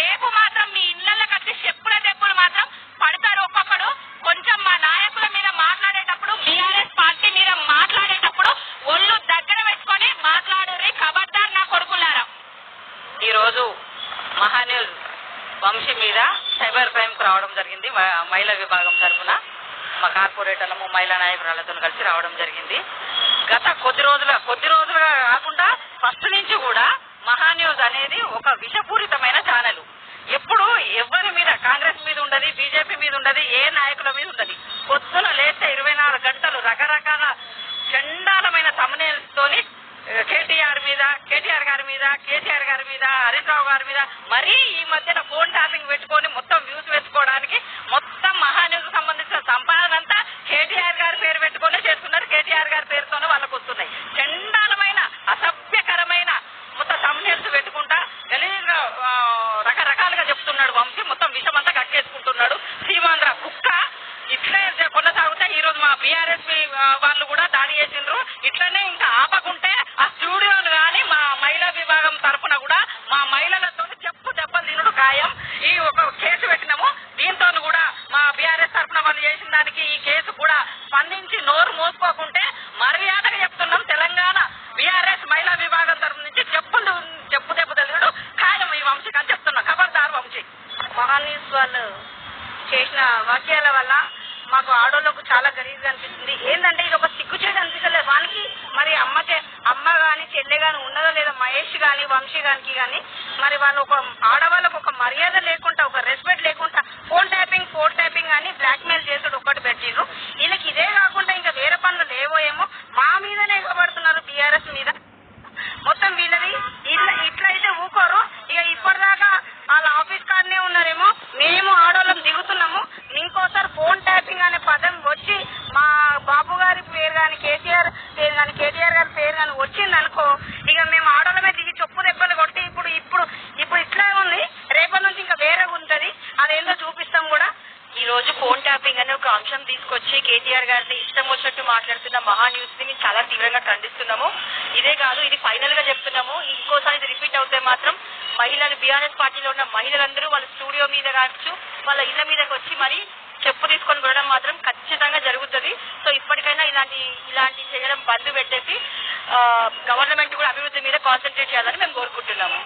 రేపు మాత్రం మీ ఇళ్ళకి కట్టి చెప్పుల దెబ్బలు మాత్రం పడతారు ఒక్కొక్కడు. కొంచెం మా నాయకుల మీద మాట్లాడేటప్పుడు బీఆర్ఎస్ పార్టీ మీద మాట్లాడేటప్పుడు ఒళ్ళు దగ్గర పెట్టుకొని మాట్లాడరు కబడ్దారు నా కొడుకులారా. ఈరోజు మహాన్యూల్ వంశీ మీద సైబర్ క్రైమ్కు రావడం జరిగింది. మహిళా విభాగం తరఫున మా కార్పొరేటర్లము మహిళా నాయకురాలతో కలిసి రావడం జరిగింది. గత కొద్ది రోజుల కొద్ది రోజులుగా కాకుండా ఫస్ట్ నుంచి కూడా మహాన్యూస్ అనేది ఒక విషపూరిత మీద కేసీఆర్ గారి మీద హరీష్ రావు గారి మీద మరీ ఈ మధ్యన ఫోన్ టాపింగ్ పెట్టుకొని మొత్తం వ్యూస్ పెట్టుకోవడానికి మొత్తం మహాన్యూస్ సంబంధించిన సంపాదన అంతా కేటీఆర్ గారి పేరు పెట్టుకొని చేస్తున్నారు. కేటీఆర్ గారి పేరుతోనే వాళ్ళకు వస్తున్నాయి. చండాలమైన అసభ్యకరమైన మొత్తం తమ్నేల్స్ పెట్టుకుంటా గలీజ్గా రకరకాలుగా చెప్తున్నాడు వంశీ. మొత్తం విషమంతా కక్కేసుకుంటున్నాడు. సీమాంధ్ర కుక్క ఇట్లే కొనసాగుతా ఈ రోజు మా బీఆర్ఎస్ వాళ్ళు కూడా దాడి చేసిండ్రు. ఇట్లనే ఇంకా ఆపకుంటే ఆ స్టూడియోను కానీ మా మహిళా విభాగం తరఫున కూడా మా మహిళలతో చెప్పు దెబ్బలు తినుడు ఖాయం ఈ ఒక కేసు పెట్టినాము దీంతో కూడా మా బీఆర్ఎస్ తరఫున చేయడానికి ఈ కేసు కూడా స్పందించి నోరు మోసుకోకుంటే మర్యాదగా చెప్తున్నాం తెలంగాణ. బీఆర్ఎస్ మహిళా విభాగం తరఫు నుంచి చెప్పులు చెప్పు దెబ్బ తెలియడు. ఖాయం ఈ వంశీకి అని చెప్తున్నాం. ఖబర్దారు వంశీ. మహానీస్ వాళ్ళు చేసిన వాక్యాల వల్ల మాకు ఆడోళ్ళకు చాలా గలీజ్గా అనిపిస్తుంది. ఏంటంటే ఇది ఒక సిగ్గుచేటు అనిపిస్తలేదు. వానికి మరి అమ్మకే అమ్మ గాని చెల్లె గాని ఉన్నదో లేదా? మహేష్ గాని వంశీ గానికి గాని మరి వాళ్ళు ఒక ఆడవాళ్ళకు ఒక మర్యాద లేకుండా ఒక రెస్పెక్ట్ లేకుండా ఫోన్ ట్యాపింగ్ ఫోన్ ట్యాపింగ్ అని బ్లాక్ మెయిల్ వచ్చింది అనుకో ఇక మేము ఆడోళ్ళమే దిగి చొప్పు దెబ్బలు కొట్టి ఇప్పుడు ఇప్పుడు ఇప్పుడు ఇట్లా ఉంది. రేపటి నుంచి ఇంకా వేరే ఉంటది. అదేందో చూపిస్తాం కూడా. ఈ రోజు ఫోన్ ట్యాపింగ్ అనే ఒక అంశం తీసుకొచ్చి కేటీఆర్ గారిని ఇష్టం వచ్చినట్టు మాట్లాడుతున్న మహా న్యూస్ని చాలా తీవ్రంగా ఖండిస్తున్నాము. ఇదే కాదు ఇది ఫైనల్గా చెప్తున్నాము. ఇంకోసారి ఇది రిపీట్ అవుతే మాత్రం మహిళలు బీఆర్ఎస్ పార్టీలో ఉన్న మహిళలందరూ వాళ్ళ స్టూడియో మీద కావచ్చు వాళ్ళ ఇళ్ళ మీదకి వచ్చి మరి చెప్పు తీసుకొని వెళ్ళడం మాత్రం ఖచ్చితంగా జరుగుతుంది. సో ఇప్పటికైనా ఇలాంటి ఇలాంటి చేయడం బంద్ పెట్టేసి గవర్నమెంట్ కూడా అభివృద్ధి మీద కాన్సన్ట్రేట్ చేయాలని మేము కోరుకుంటున్నాము.